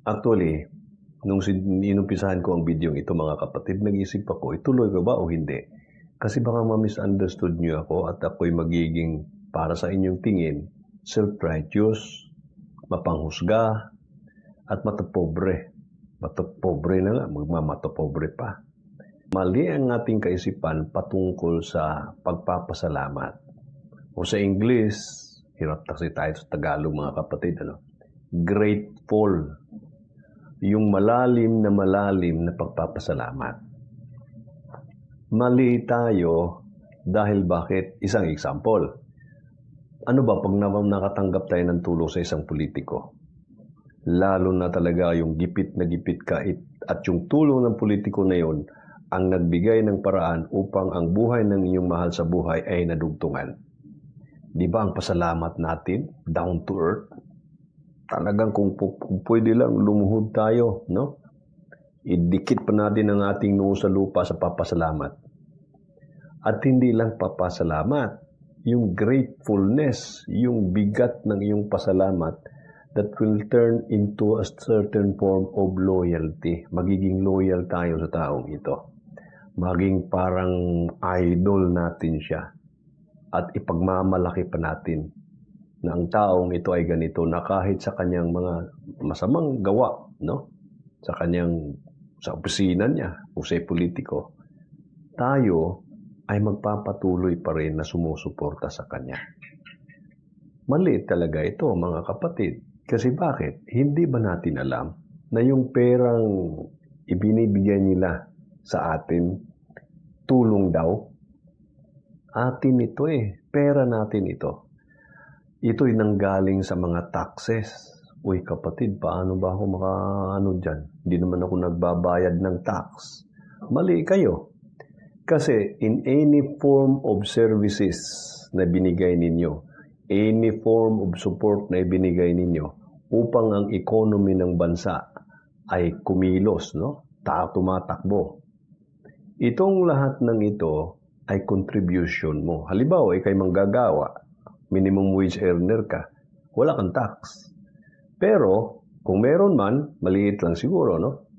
Actually, nung inumpisahan ko ang video ito mga kapatid, nag-isip ako, ituloy ko ba o hindi? Kasi baka ma-misunderstood niyo ako at ako'y magiging para sa inyong tingin, self-righteous, mapanghusga, at matapobre. Matapobre na nga, magmamatapobre pa. Mali ang ating kaisipan patungkol sa pagpapasalamat. O sa English, hirap kasi tayo sa Tagalog mga kapatid, ano? Grateful. Yung malalim na malalim na pagpapasalamat. Mali tayo dahil bakit? Isang example. Ano ba pag na- nakatanggap tayo ng tulong sa isang politiko? Lalo na talaga yung gipit na gipit ka at yung tulong ng politiko na yon ang nagbigay ng paraan upang ang buhay ng inyong mahal sa buhay ay nadugtungan. Di ba ang pasalamat natin, down to earth? Talagang kung, kung pwede lang lumuhod tayo, no? Idikit pa natin ang ating noo sa lupa sa papasalamat. At hindi lang papasalamat, yung gratefulness, yung bigat ng iyong pasalamat that will turn into a certain form of loyalty. Magiging loyal tayo sa taong ito. Maging parang idol natin siya. At ipagmamalaki pa natin na ang taong ito ay ganito na kahit sa kanyang mga masamang gawa, no? Sa kanyang sa opisina niya o sa politiko, tayo ay magpapatuloy pa rin na sumusuporta sa kanya. Maliit talaga ito mga kapatid. Kasi bakit? Hindi ba natin alam na yung perang ibinibigay nila sa atin, tulong daw? Atin ito eh. Pera natin ito. Ito'y nanggaling sa mga taxes. Uy kapatid, paano ba ako maka ano dyan? Hindi naman ako nagbabayad ng tax. Mali kayo. Kasi in any form of services na binigay ninyo, any form of support na ibinigay ninyo upang ang economy ng bansa ay kumilos, no? Ta tumatakbo. Itong lahat ng ito ay contribution mo. Halimbawa, ikay manggagawa, minimum wage earner ka, wala kang tax. Pero, kung meron man, maliit lang siguro, no?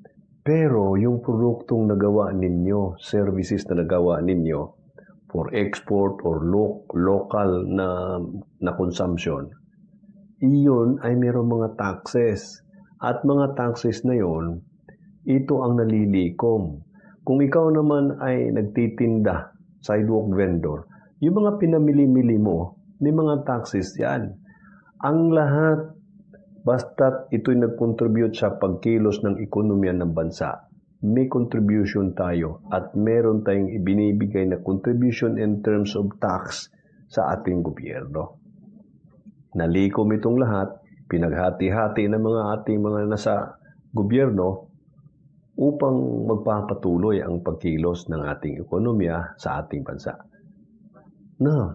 Pero yung produktong nagawa ninyo, services na nagawa ninyo for export or lo- local na, na consumption, iyon ay mayroong mga taxes. At mga taxes na yon, ito ang nalilikom. Kung ikaw naman ay nagtitinda, sidewalk vendor, yung mga pinamili-mili mo, may mga taxes yan. Ang lahat Basta't ito'y nag-contribute sa pagkilos ng ekonomiya ng bansa, may contribution tayo at meron tayong ibinibigay na contribution in terms of tax sa ating gobyerno. Nalikom itong lahat, pinaghati-hati ng mga ating mga nasa gobyerno upang magpapatuloy ang pagkilos ng ating ekonomiya sa ating bansa. Na,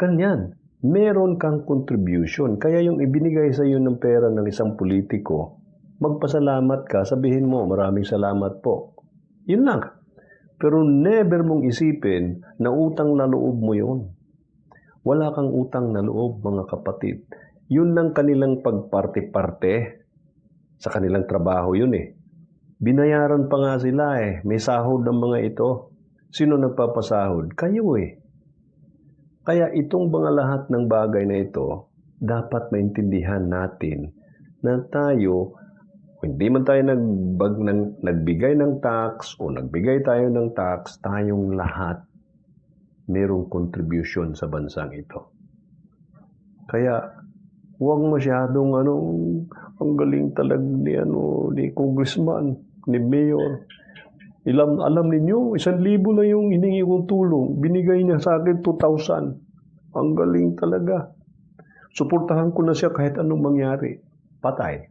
kanyan, meron kang contribution. Kaya yung ibinigay sa iyo ng pera ng isang politiko, magpasalamat ka, sabihin mo, maraming salamat po. Yun lang. Pero never mong isipin na utang na loob mo yun. Wala kang utang na loob, mga kapatid. Yun lang kanilang pagparte-parte sa kanilang trabaho yun eh. Binayaran pa nga sila eh. May sahod ng mga ito. Sino nagpapasahod? Kayo eh. Kaya itong mga lahat ng bagay na ito, dapat maintindihan natin na tayo, hindi man tayo nagbag, ng, nagbigay ng tax o nagbigay tayo ng tax, tayong lahat merong contribution sa bansang ito. Kaya huwag masyadong ano, ang galing talag ni, ano, ni congressman, ni mayor, Ilam, alam ninyo, isang libo na yung hiningi kong tulong. Binigay niya sa akin 2,000. Ang galing talaga. Suportahan ko na siya kahit anong mangyari. Patay.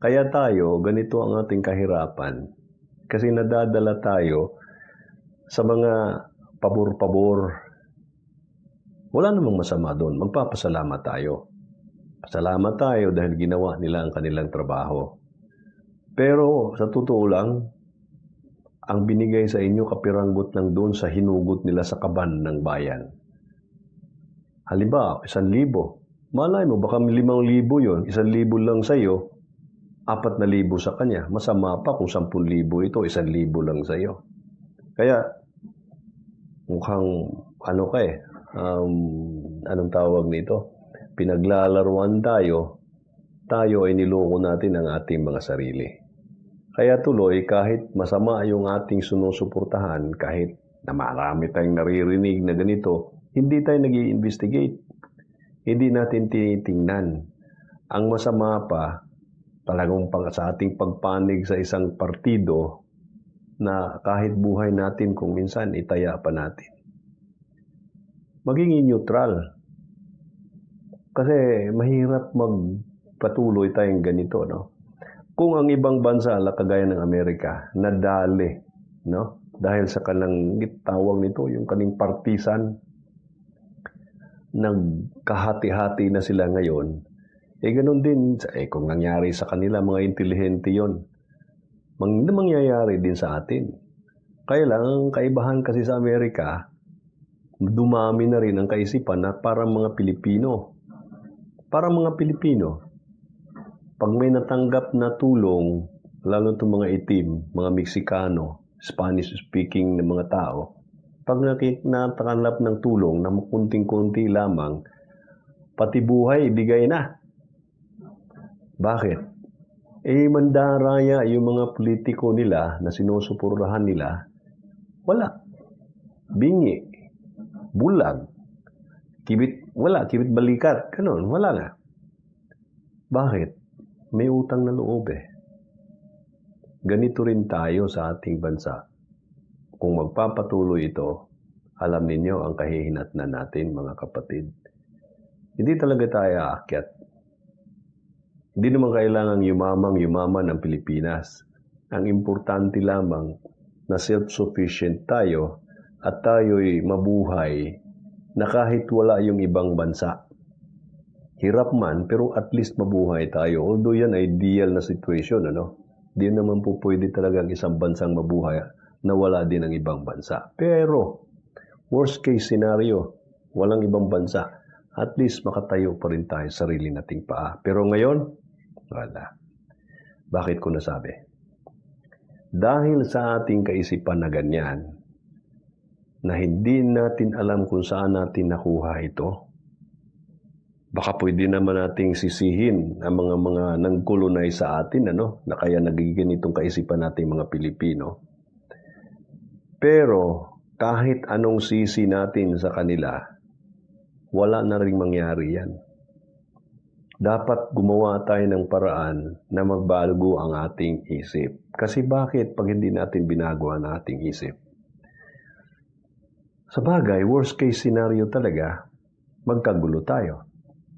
Kaya tayo, ganito ang ating kahirapan. Kasi nadadala tayo sa mga pabor-pabor. Wala namang masama doon. Magpapasalamat tayo. Pasalamat tayo dahil ginawa nila ang kanilang trabaho. Pero sa totoo lang, ang binigay sa inyo kapiranggot lang doon sa hinugot nila sa kaban ng bayan. Halimbawa, isang libo. Malay mo, baka limang libo yun, isang libo lang sa'yo, apat na libo sa kanya. Masama pa kung sampun libo ito, isang libo lang sa'yo. Kaya, mukhang, ano ka eh, um, anong tawag nito? Pinaglalaruan tayo, tayo ay niloko natin ang ating mga sarili. Kaya tuloy, kahit masama yung ating sinusuportahan, kahit na marami tayong naririnig na ganito, hindi tayo nag investigate Hindi natin tinitingnan. Ang masama pa, talagang pang, sa ating pagpanig sa isang partido na kahit buhay natin kung minsan itaya pa natin. Maging neutral. Kasi mahirap magpatuloy tayong ganito, no? Kung ang ibang bansa, kagaya ng Amerika, nadali, no? Dahil sa kanang tawag nito, yung kaning partisan, nagkahati-hati na sila ngayon, eh ganun din, eh kung nangyari sa kanila, mga intelihente yon mang, mangyayari din sa atin. Kaya lang, ang kaibahan kasi sa Amerika, dumami na rin ang kaisipan na para mga Pilipino. Para mga Pilipino, pag may natanggap na tulong, lalo itong mga itim, mga Meksikano, Spanish-speaking na mga tao, pag natakanlap ng tulong na kunting-kunti lamang, pati buhay, ibigay na. Bakit? Eh, mandaraya yung mga politiko nila na sinusupurahan nila, wala. Bingi. Bulag. Kibit, wala. Kibit balikat. Ganun, wala nga. Bakit? May utang na loob eh. Ganito rin tayo sa ating bansa. Kung magpapatuloy ito, alam ninyo ang kahihinat na natin mga kapatid. Hindi talaga tayo aakyat. Hindi naman kailangan yumamang yumaman ang Pilipinas. Ang importante lamang na self-sufficient tayo at tayo'y mabuhay na kahit wala yung ibang bansa hirap man, pero at least mabuhay tayo. Although yan ideal na situation, ano? Di naman po pwede talagang isang bansang mabuhay na wala din ang ibang bansa. Pero, worst case scenario, walang ibang bansa. At least makatayo pa rin tayo sa sarili nating paa. Pero ngayon, wala. Bakit ko nasabi? Dahil sa ating kaisipan na ganyan, na hindi natin alam kung saan natin nakuha ito, baka pwede naman nating sisihin ang mga mga nang-colonize sa atin ano na kaya nagiging itong kaisipan nating mga Pilipino. Pero kahit anong sisi natin sa kanila, wala na ring mangyari yan. Dapat gumawa tayo ng paraan na magbago ang ating isip. Kasi bakit pag hindi natin binago ang ating isip? Sa bagay, worst case scenario talaga, magkagulo tayo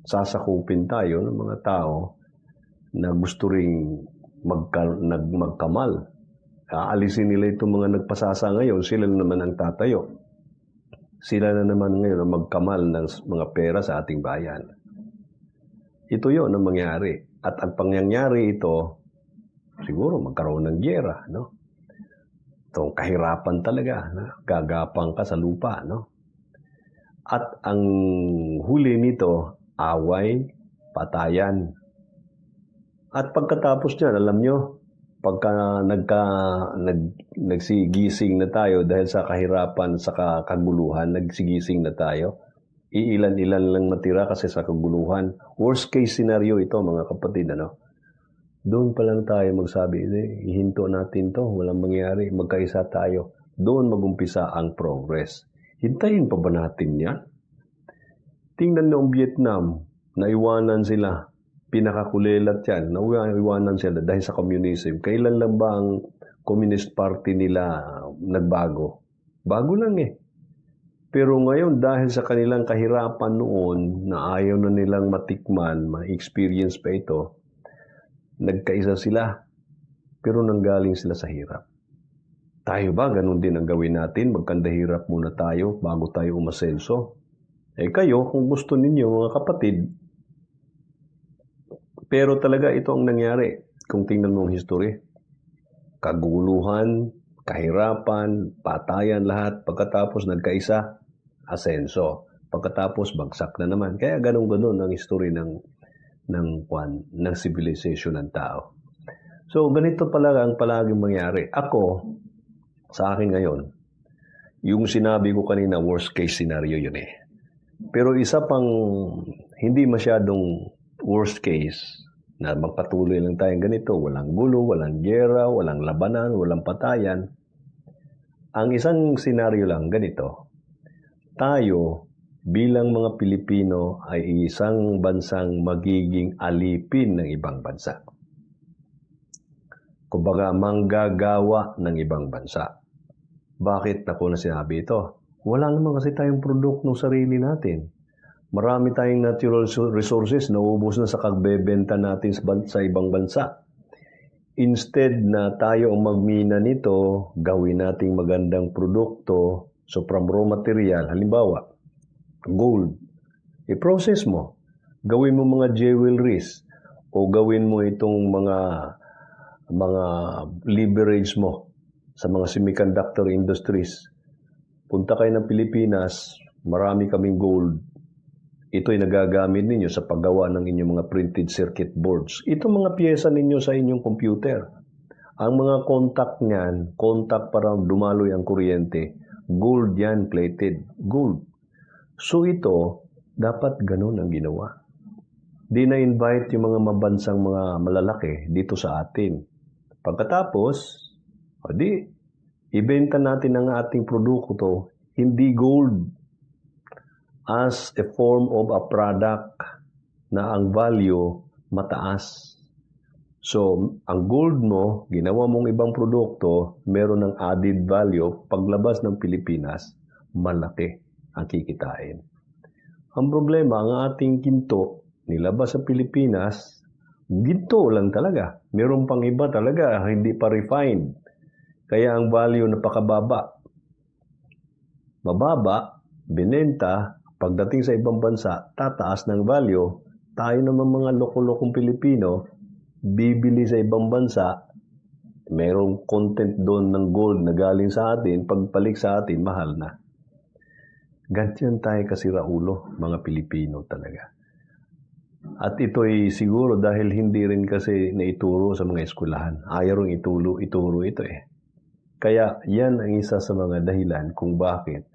sasakupin tayo ng mga tao na gusto ring magka, nag, magkamal. Aalisin nila itong mga nagpasasa ngayon, sila na naman ang tatayo. Sila na naman ngayon ang magkamal ng mga pera sa ating bayan. Ito yon ang mangyari. At ang pangyayari ito, siguro magkaroon ng gyera, no? Itong kahirapan talaga, no? gagapang ka sa lupa, no? At ang huli nito away, patayan. At pagkatapos niyan, alam nyo, pagka nagka, nag, nagsigising na tayo dahil sa kahirapan, sa kaguluhan, nagsigising na tayo, iilan-ilan lang matira kasi sa kaguluhan. Worst case scenario ito, mga kapatid, ano? Doon pa lang tayo magsabi, eh, ihinto natin to, walang mangyari, magkaisa tayo. Doon magumpisa ang progress. Hintayin pa ba natin yan? Tingnan noong Vietnam, naiwanan sila. Pinakakulelat yan. Naiwanan sila dahil sa communism. Kailan lang ba ang Communist Party nila nagbago? Bago lang eh. Pero ngayon, dahil sa kanilang kahirapan noon, na ayaw na nilang matikman, ma-experience pa ito, nagkaisa sila. Pero nanggaling sila sa hirap. Tayo ba, ganun din ang gawin natin? Magkandahirap muna tayo bago tayo umasenso. Eh kayo, kung gusto ninyo mga kapatid, pero talaga ito ang nangyari kung tingnan mo ang history. Kaguluhan, kahirapan, patayan lahat, pagkatapos nagkaisa, asenso. Pagkatapos bagsak na naman. Kaya ganun-ganun ang history ng ng kwan ng civilization ng tao. So ganito pala ang palaging mangyari. Ako sa akin ngayon, yung sinabi ko kanina worst case scenario yun eh. Pero isa pang hindi masyadong worst case na magpatuloy lang tayong ganito, walang gulo, walang gera, walang labanan, walang patayan. Ang isang senaryo lang ganito, tayo bilang mga Pilipino ay isang bansang magiging alipin ng ibang bansa. Kumbaga, manggagawa ng ibang bansa. Bakit ako na sinabi ito? Wala naman kasi tayong produkto ng sarili natin. Marami tayong natural resources na ubos na sa kagbebenta natin sa ibang bansa. Instead na tayo ang magmina nito, gawin nating magandang produkto. So from raw material, halimbawa, gold, i-process mo. Gawin mo mga jewelries o gawin mo itong mga mga leverage mo sa mga semiconductor industries. Punta kayo ng Pilipinas, marami kaming gold. Ito ay nagagamit ninyo sa paggawa ng inyong mga printed circuit boards. Ito mga piyesa ninyo sa inyong computer. Ang mga contact niyan, contact para dumaloy ang kuryente, gold yan, plated gold. So ito, dapat ganun ang ginawa. Di na-invite yung mga mabansang mga malalaki dito sa atin. Pagkatapos, o di, ibenta natin ang ating produkto, hindi gold, as a form of a product na ang value mataas. So, ang gold mo, ginawa mong ibang produkto, meron ng added value, paglabas ng Pilipinas, malaki ang kikitain. Ang problema, ang ating ginto, nilabas sa Pilipinas, ginto lang talaga. Meron pang iba talaga, hindi pa refined. Kaya ang value napakababa. Mababa, binenta, pagdating sa ibang bansa, tataas ng value. Tayo naman mga loko-lokong Pilipino, bibili sa ibang bansa, merong content doon ng gold na galing sa atin, pagpalik sa atin, mahal na. Ganyan tayo kasi raulo, mga Pilipino talaga. At ito'y siguro dahil hindi rin kasi naituro sa mga eskwelahan. Ayaw rin itulo, ituro ito eh. Kaya yan ang isa sa mga dahilan kung bakit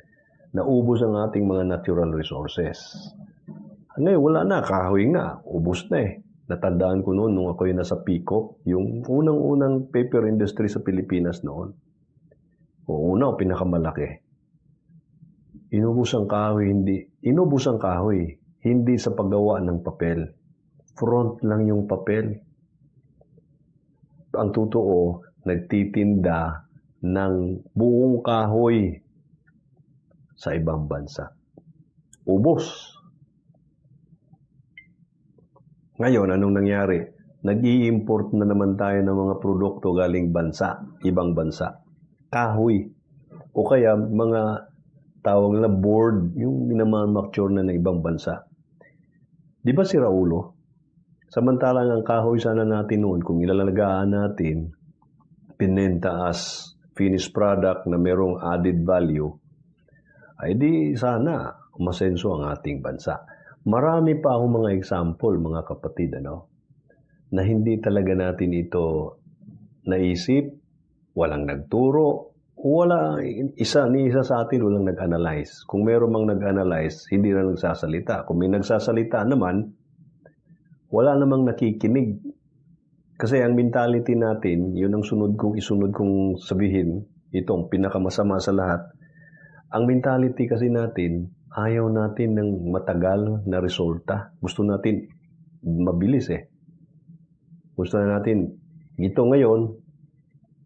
naubos ang ating mga natural resources. Ngayon, wala na. Kahoy nga. Ubus na eh. Natandaan ko noon nung ako'y nasa Pico, yung unang-unang paper industry sa Pilipinas noon. O una pinakamalaki Inubos ang kahoy, hindi. Inubos ang kahoy, hindi sa paggawa ng papel. Front lang yung papel. Ang totoo, nagtitinda ng buong kahoy sa ibang bansa. Ubos. Ngayon, anong nangyari? Nag-i-import na naman tayo ng mga produkto galing bansa, ibang bansa. Kahoy. O kaya mga tawag na board, yung minamanufacture na ng ibang bansa. Di ba si Raulo? Samantalang ang kahoy sana natin noon, kung ilalagaan natin, pinenta as finished product na merong added value, ay di sana umasenso ang ating bansa. Marami pa akong mga example, mga kapatid, ano, na hindi talaga natin ito naisip, walang nagturo, wala, isa ni isa sa atin walang nag-analyze. Kung meron mang nag-analyze, hindi na nagsasalita. Kung may nagsasalita naman, wala namang nakikinig. Kasi ang mentality natin, yun ang sunod kong isunod kong sabihin, itong pinakamasama sa lahat. Ang mentality kasi natin, ayaw natin ng matagal na resulta. Gusto natin mabilis eh. Gusto na natin, ito ngayon,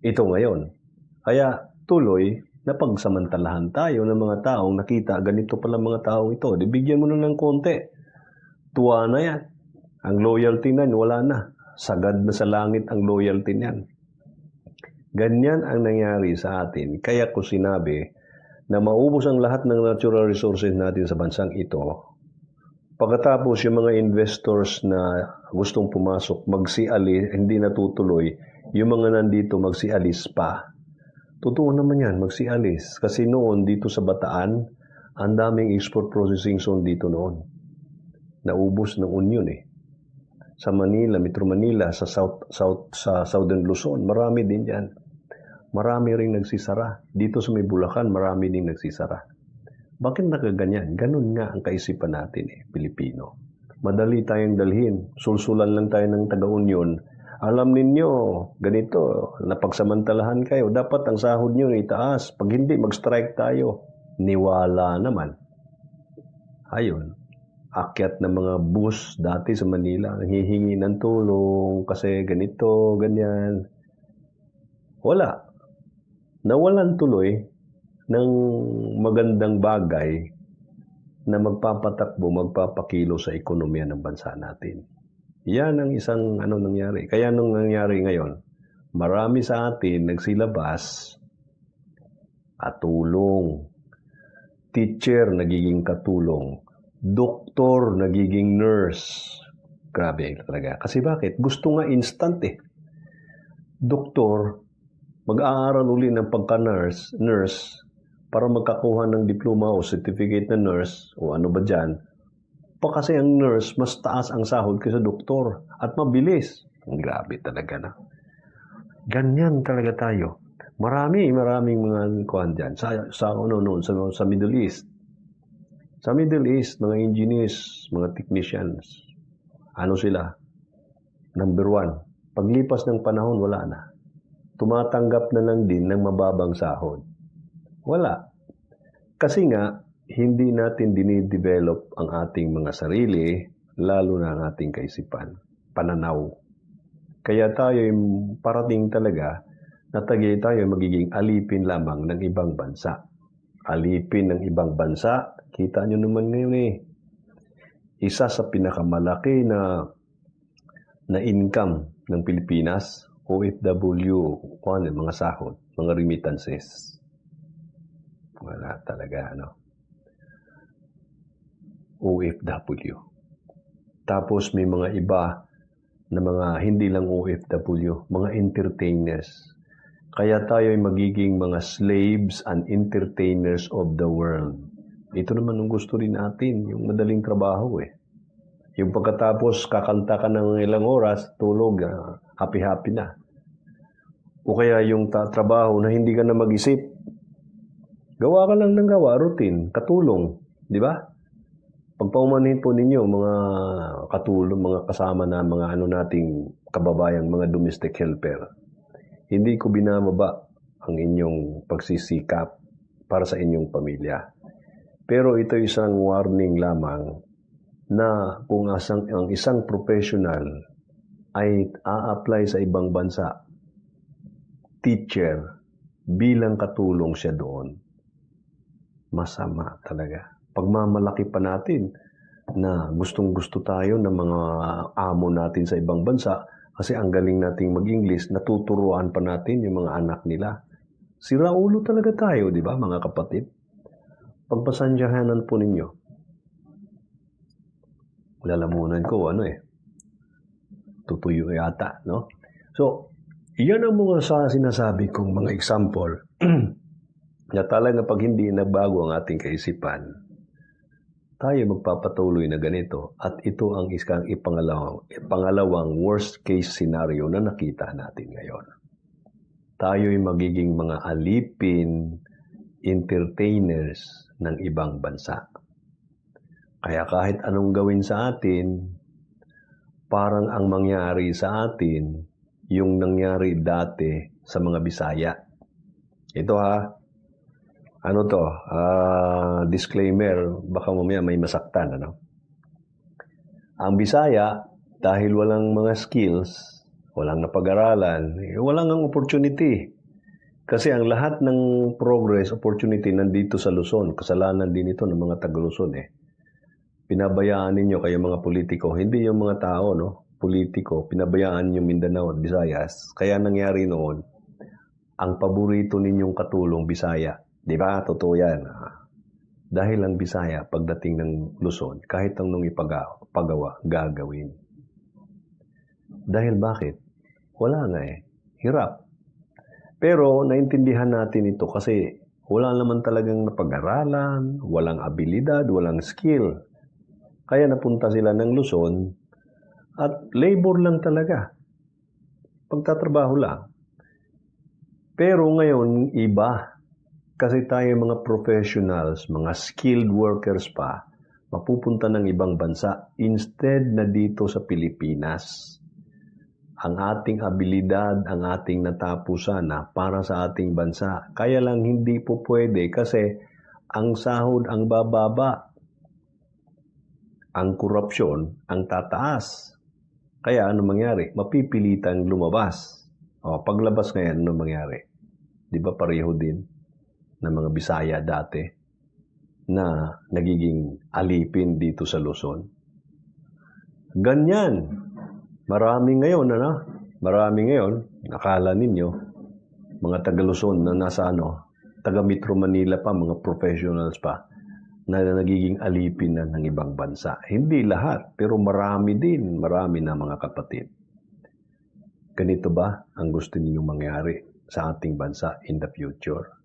ito ngayon. Kaya tuloy na pagsamantalahan tayo ng mga taong nakita, ganito pala mga taong ito. Di bigyan mo na ng konti. Tuwa na yan. Ang loyalty na wala na. Sagad na sa langit ang loyalty niyan. Ganyan ang nangyari sa atin. Kaya ko sinabi na maubos ang lahat ng natural resources natin sa bansang ito. Pagkatapos yung mga investors na gustong pumasok, magsiali, hindi natutuloy, yung mga nandito magsialis pa Totoo naman yan, magsialis. Kasi noon dito sa Bataan, Ang daming export processing zone dito noon. Naubos ng union eh. Sa Manila, Metro Manila, sa South, South, sa Southern Luzon, marami din yan. Marami ring nagsisara. Dito sa may Bulacan, marami din nagsisara. Bakit nakaganyan? Ganun nga ang kaisipan natin eh, Pilipino. Madali tayong dalhin. Sulsulan lang tayo ng taga-union. Alam ninyo, ganito, napagsamantalahan kayo. Dapat ang sahod nyo itaas. Pag hindi, mag-strike tayo. Niwala naman. Ayun, akyat ng mga bus dati sa Manila, hihingi ng tulong kasi ganito, ganyan. Wala. Nawalan tuloy ng magandang bagay na magpapatakbo, magpapakilo sa ekonomiya ng bansa natin. Yan ang isang ano nangyari. Kaya nung nangyari ngayon, marami sa atin nagsilabas at tulong. Teacher nagiging katulong. Doktor nagiging nurse. Grabe talaga. Kasi bakit? Gusto nga instant eh. Doktor, mag-aaral uli ng pagka-nurse, nurse, para magkakuha ng diploma o certificate na nurse o ano ba dyan, pa kasi ang nurse, mas taas ang sahod kaysa doktor at mabilis. Grabe talaga na. Ganyan talaga tayo. Marami, maraming mga kuhan dyan. Sa, sa, ano, no, sa, sa Middle East. Sa Middle East, mga engineers, mga technicians, ano sila? Number one, paglipas ng panahon, wala na. Tumatanggap na lang din ng mababang sahod. Wala. Kasi nga, hindi natin dinidevelop ang ating mga sarili, lalo na ang ating kaisipan, pananaw. Kaya tayo parating talaga na tayo magiging alipin lamang ng ibang bansa. Alipin ng ibang bansa, kita nyo naman ngayon eh. Isa sa pinakamalaki na na income ng Pilipinas, OFW, ano, mga sahod, mga remittances. Wala talaga, ano. OFW. Tapos may mga iba na mga hindi lang OFW, mga entertainers. Kaya tayo ay magiging mga slaves and entertainers of the world. Ito naman ang gusto rin natin, yung madaling trabaho eh. Yung pagkatapos kakanta ka ng ilang oras, tulog, uh, happy-happy na. O kaya yung trabaho na hindi ka na mag-isip. Gawa ka lang ng gawa, routine, katulong. Di ba? Pagpaumanhin po ninyo, mga katulong, mga kasama na mga ano nating kababayang, mga domestic helper hindi ko binababa ang inyong pagsisikap para sa inyong pamilya. Pero ito isang warning lamang na kung asang, ang isang professional ay a-apply sa ibang bansa, teacher, bilang katulong siya doon, masama talaga. Pagmamalaki pa natin na gustong gusto tayo ng mga amo natin sa ibang bansa, kasi ang galing nating mag-English, natuturuan pa natin yung mga anak nila. Si Raulo talaga tayo, di ba mga kapatid? Pagpasensyahanan po ninyo. Lalamunan ko, ano eh. Tutuyo yata, no? So, yan ang mga sa sinasabi kong mga example na talaga pag hindi nagbago ang ating kaisipan, tayo magpapatuloy na ganito at ito ang isang ipangalawang, ipangalawang worst case scenario na nakita natin ngayon. Tayo'y magiging mga alipin, entertainers ng ibang bansa. Kaya kahit anong gawin sa atin, parang ang mangyari sa atin yung nangyari dati sa mga Bisaya. Ito ha, ano to, uh, disclaimer, baka mamaya may masaktan, ano? Ang Bisaya, dahil walang mga skills, walang napag-aralan, eh, walang ang opportunity. Kasi ang lahat ng progress, opportunity nandito sa Luzon. Kasalanan din ito ng mga taga-Luzon eh. Pinabayaan ninyo kayo mga politiko, hindi yung mga tao, no? Politiko, pinabayaan yung Mindanao at Visayas. Kaya nangyari noon, ang paborito ninyong katulong, Bisaya, Di ba? Totoo yan. Dahil ang Bisaya, pagdating ng Luzon, kahit ang nung ipagawa, gagawin. Dahil bakit? Wala nga eh. Hirap. Pero naintindihan natin ito kasi Wala naman talagang napag-aralan, walang abilidad, walang skill. Kaya napunta sila ng Luzon at labor lang talaga. Pagtatrabaho lang. Pero ngayon, iba. Kasi tayo mga professionals, mga skilled workers pa, mapupunta ng ibang bansa instead na dito sa Pilipinas. Ang ating abilidad, ang ating natapusan na para sa ating bansa. Kaya lang hindi po pwede kasi ang sahod ang bababa. Ang korupsyon ang tataas. Kaya ano mangyari? Mapipilitan lumabas. O, paglabas ngayon, ano mangyari? Di ba pareho din ng mga Bisaya dati na nagiging alipin dito sa Luzon? Ganyan. Marami ngayon, ano? Marami ngayon, nakala ninyo, mga taga Luzon na nasa ano, taga Metro Manila pa, mga professionals pa, na nagiging alipin na ng ibang bansa. Hindi lahat, pero marami din, marami na mga kapatid. Ganito ba ang gusto ninyong mangyari sa ating bansa in the future?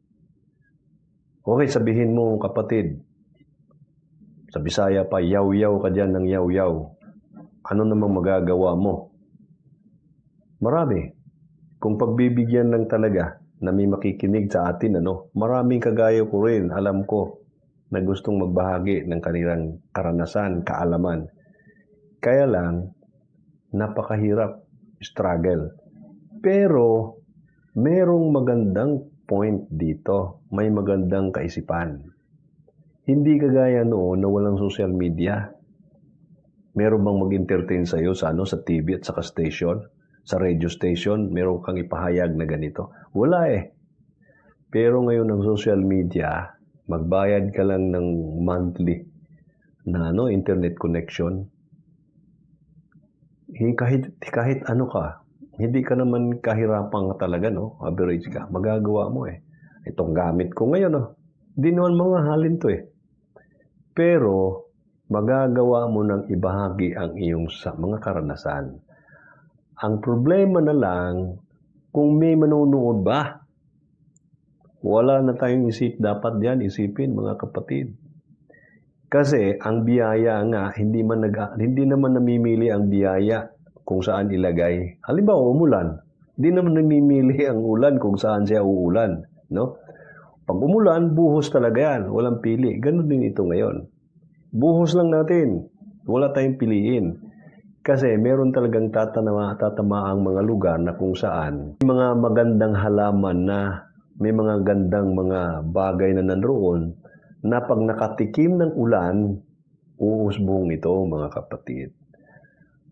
Okay, sabihin mo kapatid, sa Bisaya pa, yaw-yaw ka dyan ng yaw-yaw. Ano namang magagawa mo? Marami. Kung pagbibigyan lang talaga na may makikinig sa atin, ano, maraming kagaya ko rin, alam ko, na gustong magbahagi ng kanilang karanasan, kaalaman. Kaya lang, napakahirap, struggle. Pero, merong magandang point dito. May magandang kaisipan. Hindi kagaya noon na walang social media. Meron bang mag-entertain sa iyo sa ano sa TV at sa station, sa radio station, meron kang ipahayag na ganito. Wala eh. Pero ngayon ng social media, magbayad ka lang ng monthly na ano, internet connection. Kahit, kahit ano ka, hindi ka naman kahirapan ka talaga, no? Average ka. Magagawa mo eh. Itong gamit ko ngayon, no? Hindi naman mga halin to eh. Pero, magagawa mo ng ibahagi ang iyong sa mga karanasan. Ang problema na lang, kung may manonood ba, wala na tayong isip. Dapat yan isipin, mga kapatid. Kasi ang biyaya nga, hindi, man nag, hindi naman namimili ang biyaya kung saan ilagay. Halimbawa, umulan. Hindi naman namimili ang ulan kung saan siya uulan. No? Pag umulan, buhos talaga yan. Walang pili. Ganon din ito ngayon. Buhos lang natin. Wala tayong piliin. Kasi meron talagang tatama, tatama ang mga lugar na kung saan may mga magandang halaman na may mga gandang mga bagay na nanroon na pag nakatikim ng ulan, uusbong ito mga kapatid.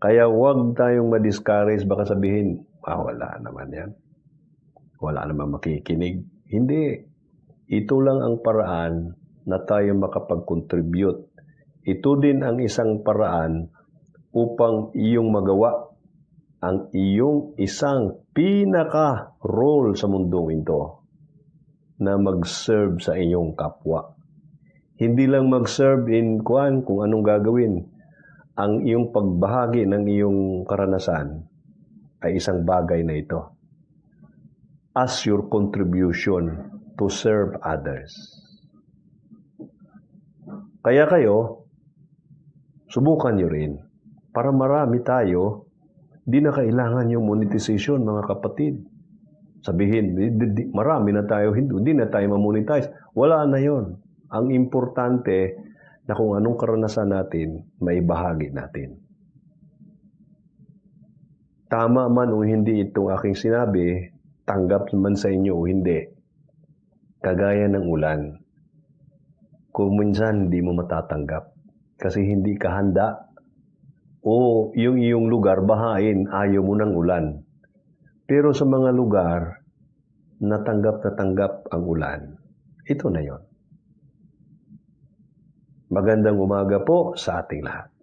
Kaya huwag tayong ma-discourage, baka sabihin, ah, wala naman yan. Wala naman makikinig. Hindi. Ito lang ang paraan na tayo makapag-contribute. Ito din ang isang paraan upang iyong magawa ang iyong isang pinaka-role sa mundong ito na mag-serve sa iyong kapwa. Hindi lang mag-serve in kuan kung anong gagawin. Ang iyong pagbahagi ng iyong karanasan ay isang bagay na ito. As your contribution to serve others. Kaya kayo, subukan nyo rin. Para marami tayo, di na kailangan yung monetization, mga kapatid. Sabihin, di, di, di, marami na tayo, hindi, hindi na tayo mamonetize. Wala na yon. Ang importante na kung anong karanasan natin, may bahagi natin. Tama man o hindi itong aking sinabi, tanggap man sa inyo o hindi, kagaya ng ulan. Kung minsan hindi mo matatanggap kasi hindi ka handa o yung iyong lugar bahain, ayaw mo ng ulan. Pero sa mga lugar natanggap na tanggap ang ulan, ito na yon. Magandang umaga po sa ating lahat.